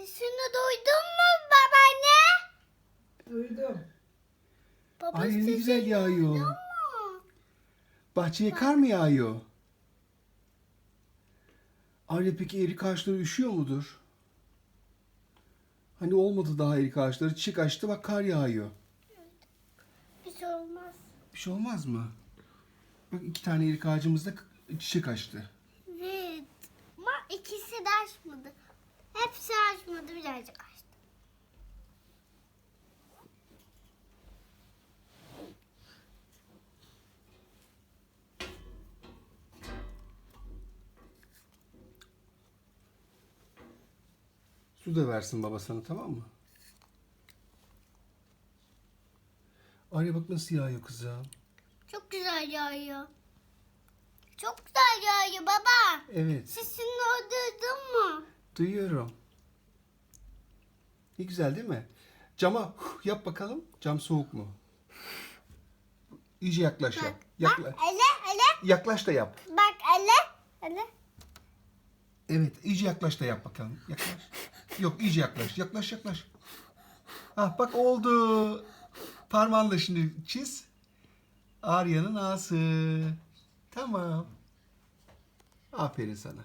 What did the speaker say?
Sesini duydun mu babaanne? Duydum. Baba Ay ne sesini güzel yağıyor. duydun mu? Bahçeye kar mı yağıyor? Arya peki erik ağaçları üşüyor mudur? Hani olmadı daha erik ağaçları. Çiçek açtı bak kar yağıyor. Bir şey olmaz. Bir şey olmaz mı? Bak iki tane erik ağacımızda çiçek açtı. Evet. Ama ikisi de açmadı. Hepsi açmadı birazcık açtı. Su da versin baba sana tamam mı? Arya bak nasıl yağıyor kızım. Çok güzel yağıyor. Çok güzel yağıyor baba. Evet Sesini? Duyuyorum. Ne güzel değil mi? Cama huh, yap bakalım. Cam soğuk mu? İyice yaklaş. Bak, Yakla- bak ele ele. yaklaş da yap. Bak ele ele. Evet, iyice yaklaş da yap bakalım. Yaklaş. Yok, iyice yaklaş. Yaklaş, yaklaş. Ah bak oldu. Parmağınla şimdi çiz. Arya'nın ağası. Tamam. Aferin sana.